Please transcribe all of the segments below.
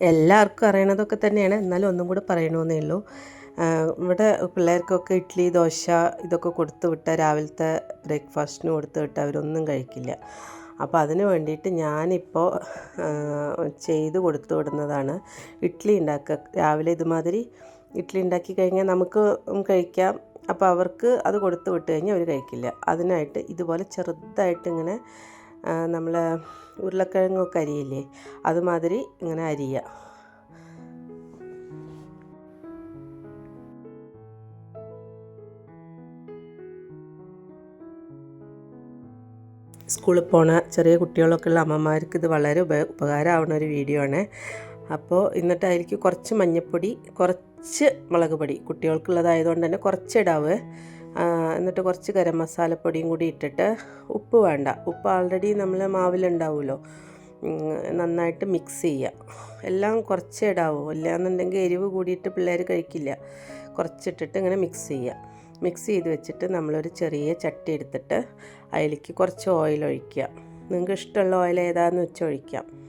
എല്ലാവർക്കും അറിയണതൊക്കെ തന്നെയാണ്. എന്നാലും ഒന്നും കൂടെ പറയണമെന്നേ ഉള്ളൂ. ഇവിടെ പിള്ളേർക്കൊക്കെ ഇഡ്ഡലി ദോശ ഇതൊക്കെ കൊടുത്തു വിട്ട രാവിലത്തെ ബ്രേക്ക്ഫാസ്റ്റിന് കൊടുത്തു വിട്ടാൽ അവരൊന്നും കഴിക്കില്ല. അപ്പോൾ അതിന് വേണ്ടിയിട്ട് ഞാനിപ്പോൾ ചെയ്ത് കൊടുത്തു വിടുന്നതാണ് ഇഡ്ഡലി ഉണ്ടാക്കുക രാവിലെ ഇതുമാതിരി ഇഡ്ഡലി ഉണ്ടാക്കി കഴിഞ്ഞാൽ നമുക്ക് കഴിക്കാം. അപ്പോൾ അവർക്ക് അത് കൊടുത്തു വിട്ട് കഴിഞ്ഞാൽ അവർ കഴിക്കില്ല. അതിനായിട്ട് ഇതുപോലെ ചെറുതായിട്ട് ഇങ്ങനെ നമ്മൾ ഉരുളക്കിഴങ്ങൊക്കെ അരിയില്ലേ അതുമാതിരി ഇങ്ങനെ അരിയുക സ്കൂളിൽ പോണ ചെറിയ കുട്ടികളൊക്കെ ഉള്ള അമ്മമാർക്ക് ഇത് വളരെ ഉപ ഉപകാരമാവുന്ന ഒരു വീഡിയോ ആണ്. അപ്പോൾ എന്നിട്ട് അതിലേക്ക് കുറച്ച് മഞ്ഞൾപ്പൊടി കുറച്ച് മുളക് പൊടി. കുട്ടികൾക്കുള്ളതായതുകൊണ്ട് തന്നെ കുറച്ച് ഇടാവ്. എന്നിട്ട് കുറച്ച് ഗരം മസാലപ്പൊടിയും കൂടി ഇട്ടിട്ട് ഉപ്പ് വേണ്ട. ഉപ്പ് ആൾറെഡി നമ്മൾ മാവിലുണ്ടാവുമല്ലോ. നന്നായിട്ട് മിക്സ് ചെയ്യുക. എല്ലാം കുറച്ചേ ഇടാവൂ. ഇല്ലാന്നുണ്ടെങ്കിൽ എരിവ് കൂടിയിട്ട് പിള്ളേർ കഴിക്കില്ല. കുറച്ചിട്ടിട്ട് ഇങ്ങനെ മിക്സ് ചെയ്യുക. മിക്സ് ചെയ്ത് വെച്ചിട്ട് നമ്മളൊരു ചെറിയ ചട്ടി എടുത്തിട്ട് അതിലേക്ക് കുറച്ച് ഓയിൽ ഒഴിക്കുക. നിങ്ങൾക്ക് ഇഷ്ടമുള്ള ഓയിൽ ഏതാണെന്ന് വെച്ച് ഒഴിക്കാം.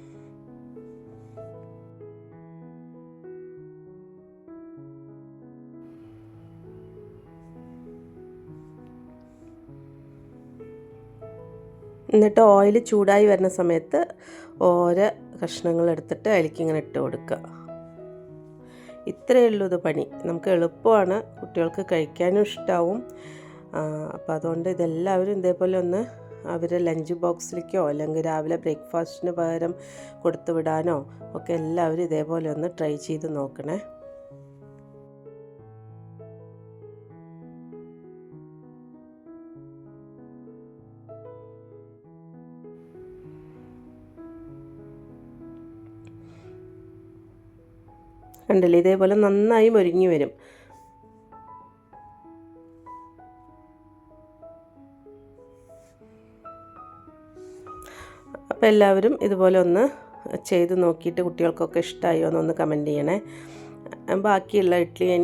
എന്നിട്ട് ഓയിൽ ചൂടായി വരുന്ന സമയത്ത് ഓരോ കഷ്ണങ്ങൾ എടുത്തിട്ട് അതിലേക്ക് ഇങ്ങനെ ഇട്ട് കൊടുക്കുക. ഇത്രയേ ഉള്ളൂ ഇത് പണി. നമുക്ക് എളുപ്പമാണ്. കുട്ടികൾക്ക് കഴിക്കാനും ഇഷ്ടമാവും അപ്പോൾ അതുകൊണ്ട് ഇതെല്ലാവരും ഇതേപോലെ ഒന്ന് അവർ ലഞ്ച് ബോക്സിലേക്കോ അല്ലെങ്കിൽ രാവിലെ ബ്രേക്ക്ഫാസ്റ്റിന് പകരം കൊടുത്തു വിടാനോ ഒക്കെ എല്ലാവരും ഇതേപോലെ ഒന്ന് ട്രൈ ചെയ്ത് നോക്കണേ. കണ്ടില്ലേ? ഇതേപോലെ നന്നായി മൊരിഞ്ഞു വരും. അപ്പോൾ എല്ലാവരും ഇതുപോലെ ഒന്ന് ചെയ്ത് നോക്കിയിട്ട് കുട്ടികൾക്കൊക്കെ ഇഷ്ടമായോ എന്നൊന്ന് കമന്റ് ചെയ്യണേ. ബാക്കിയുള്ള ഇഡ്ഡലി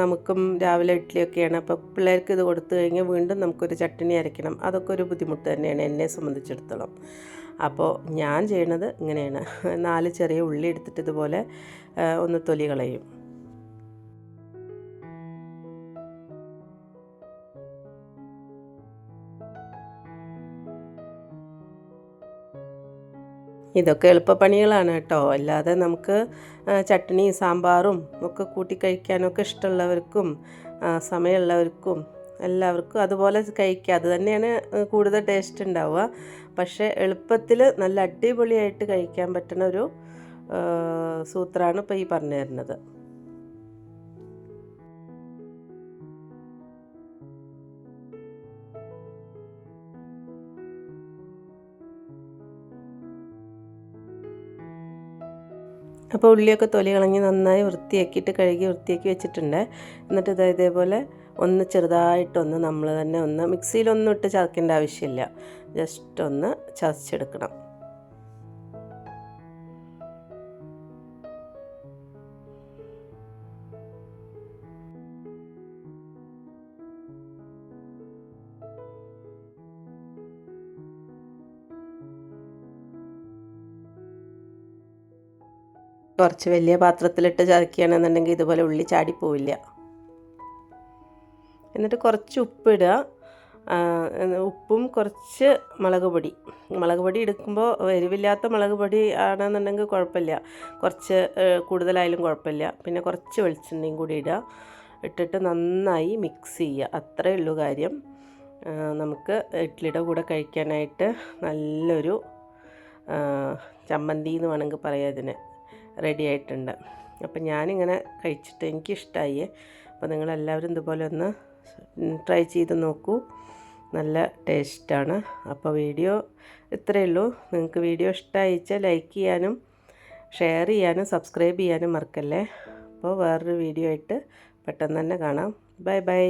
നമുക്കും രാവിലെ ഇഡ്ഡലിയൊക്കെയാണ് അപ്പോൾ പിള്ളേർക്ക് ഇത് കൊടുത്തു കഴിഞ്ഞാൽ വീണ്ടും നമുക്കൊരു ചട്ടിണി അരയ്ക്കണം. അതൊക്കെ ഒരു ബുദ്ധിമുട്ട് തന്നെയാണ് എന്നെ സംബന്ധിച്ചിടത്തോളം. അപ്പോൾ ഞാൻ ചെയ്യണത് ഇങ്ങനെയാണ്. നാല് ചെറിയ ഉള്ളി എടുത്തിട്ട് ഇതുപോലെ ഒന്ന് തൊലി കളയും. ഇതൊക്കെ എളുപ്പപ്പണികളാണ് കേട്ടോ. അല്ലാതെ നമുക്ക് ചട്നി സാമ്പാറും ഒക്കെ കൂട്ടി കഴിക്കാനൊക്കെ ഇഷ്ടമുള്ളവർക്കും സമയമുള്ളവർക്കും എല്ലാവർക്കും അതുപോലെ കഴിക്കുക. അത് തന്നെയാണ് കൂടുതൽ ടേസ്റ്റ് ഉണ്ടാവുക. പക്ഷേ എളുപ്പത്തിൽ നല്ല അടിപൊളിയായിട്ട് കഴിക്കാൻ പറ്റുന്ന ഒരു സൂത്രമാണ് ഇപ്പോൾ ഈ പറഞ്ഞു തരുന്നത് അപ്പോൾ ഉള്ളിയൊക്കെ തൊലി കളഞ്ഞ് നന്നായി വൃത്തിയാക്കിയിട്ട് കഴുകി വൃത്തിയാക്കി വെച്ചിട്ടുണ്ട്. എന്നിട്ട് ഇത് ഇതേപോലെ ഒന്ന് ചെറുതായിട്ടൊന്ന് നമ്മൾ തന്നെ ഒന്ന് മിക്സിയിലൊന്നും ഇട്ട് ചതക്കേണ്ട ആവശ്യമില്ല. ജസ്റ്റ് ഒന്ന് ചതച്ചെടുക്കണം. കുറച്ച് വലിയ പാത്രത്തിലിട്ട് ചതക്കുകയാണെന്നുണ്ടെങ്കിൽ ഇതുപോലെ ഉള്ളി ചാടിപ്പോവില്ല എന്നിട്ട് കുറച്ച് ഉപ്പിടുക ഉപ്പും കുറച്ച് മുളക് പൊടി. മുളക് പൊടി എടുക്കുമ്പോൾ എരിവില്ലാത്ത മുളക് പൊടി ആണെന്നുണ്ടെങ്കിൽ കുഴപ്പമില്ല. കുറച്ച് കൂടുതലായാലും കുഴപ്പമില്ല. പിന്നെ കുറച്ച് വെളിച്ചെണ്ണയും കൂടി ഇടുക. ഇട്ടിട്ട് നന്നായി മിക്സ് ചെയ്യുക. അത്രയേ ഉള്ളൂ കാര്യം. നമുക്ക് ഇഡ്ഡലിയുടെ കൂടെ കഴിക്കാനായിട്ട് നല്ലൊരു ചമ്മന്തി എന്ന് വേണമെങ്കിൽ പറയാം ഇതിന്. റെഡി ആയിട്ടുണ്ട്. അപ്പം ഞാനിങ്ങനെ കഴിച്ചിട്ട് എനിക്കിഷ്ടമായി അപ്പോൾ നിങ്ങളെല്ലാവരും ഇതുപോലെ ഒന്ന് ട്രൈ ചെയ്ത് നോക്കൂ. നല്ല ടേസ്റ്റാണ് അപ്പോൾ വീഡിയോ ഇത്രയേ ഉള്ളൂ. നിങ്ങൾക്ക് വീഡിയോ ഇഷ്ടമായിച്ചാൽ ലൈക്ക് ചെയ്യാനും ഷെയർ ചെയ്യാനും സബ്സ്ക്രൈബ് ചെയ്യാനും മറക്കല്ലേ? അപ്പോൾ വേറൊരു വീഡിയോ ആയിട്ട് പെട്ടെന്ന് തന്നെ കാണാം. Bye bye